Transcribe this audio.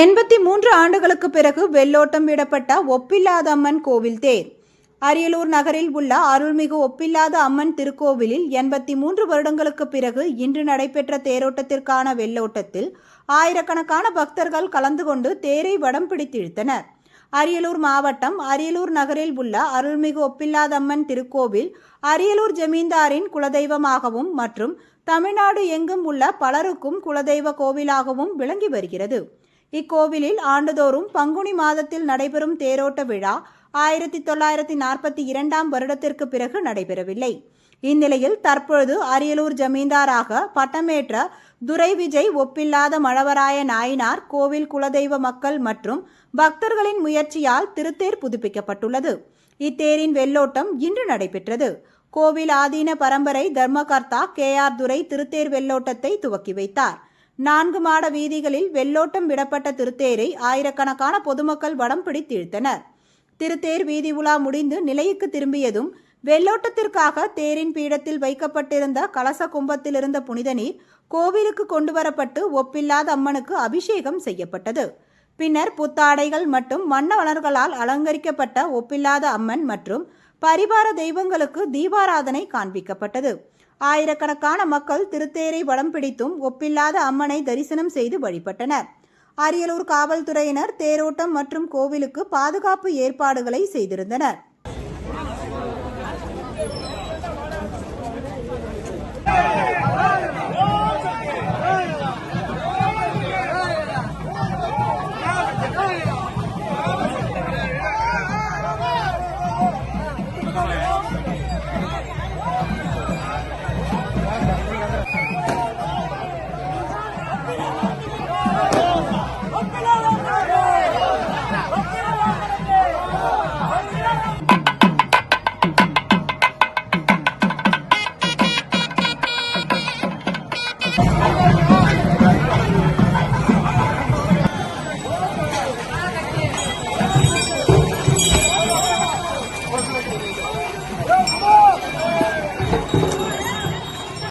எண்பத்தி மூன்று ஆண்டுகளுக்கு பிறகு வெள்ளோட்டம் விடப்பட்ட ஒப்பில்லாத அம்மன் கோவில் தேர். அரியலூர் நகரில் உள்ள அருள்மிகு ஒப்பில்லாத அம்மன் திருக்கோவிலில் எண்பத்தி மூன்று வருடங்களுக்கு பிறகு இன்று நடைபெற்ற தேரோட்டத்திற்கான வெள்ளோட்டத்தில் ஆயிரக்கணக்கான பக்தர்கள் கலந்து கொண்டு தேரை வடம் பிடித்திழுத்தனர். அரியலூர் மாவட்டம் அரியலூர் நகரில் உள்ள அருள்மிகு ஒப்பில்லாதம்மன் திருக்கோவில் அரியலூர் ஜமீன்தாரின் குலதெய்வமாகவும் மற்றும் தமிழ்நாடு எங்கும் உள்ள பலருக்கும் குலதெய்வ கோவிலாகவும் விளங்கி வருகிறது. இக்கோவிலில் ஆண்டுதோறும் பங்குனி மாதத்தில் நடைபெறும் தேரோட்ட விழா ஆயிரத்தி தொள்ளாயிரத்தி நாற்பத்தி இரண்டாம் வருடத்திற்கு பிறகு நடைபெறவில்லை. இந்நிலையில் தற்பொழுது அரியலூர் ஜமீன்தாராக பட்டமேற்ற துரை விஜய் ஒப்பில்லாத மழவராய நாயனார் கோவில் குலதெய்வ மக்கள் மற்றும் பக்தர்களின் முயற்சியால் திருத்தேர் புதுப்பிக்கப்பட்டுள்ளது. இத்தேரின் வெள்ளோட்டம் இன்று நடைபெற்றது. கோவில் ஆதீன பரம்பரை தர்மகர்த்தா கே ஆர் துரை திருத்தேர் வெள்ளோட்டத்தை துவக்கி வைத்தார். நான்கு மாட வீதிகளில் வெள்ளோட்டம் விடப்பட்ட திருத்தேரை ஆயிரக்கணக்கான பொதுமக்கள் வடம் பிடித்து இழுத்தனர் திருத்தேர் வீதி உலா முடிந்து நிலையுக்கு திரும்பியதும் வெள்ளோட்டத்திற்காக தேரின் பீடத்தில் வைக்கப்பட்டிருந்த கலச கும்பத்தில் இருந்த புனித நீர் கோவிலுக்கு கொண்டு வரப்பட்டு ஒப்பில்லாத அம்மனுக்கு அபிஷேகம் செய்யப்பட்டது. பின்னர் புத்தாடைகள் மற்றும் மன்னவளர்களால் அலங்கரிக்கப்பட்ட ஒப்பில்லாத அம்மன் மற்றும் பரிவார தெய்வங்களுக்கு தீபாராதனை காண்பிக்கப்பட்டது. ஆயிரக்கணக்கான மக்கள் திருத்தேரை வடம் பிடித்தும் ஒப்பில்லாத அம்மனை தரிசனம் செய்து வழிபட்டனர் அரியலூர் காவல்துறையினர் தேரோட்டம் மற்றும் கோவிலுக்கு பாதுகாப்பு ஏற்பாடுகளை செய்திருந்தனர் Come on.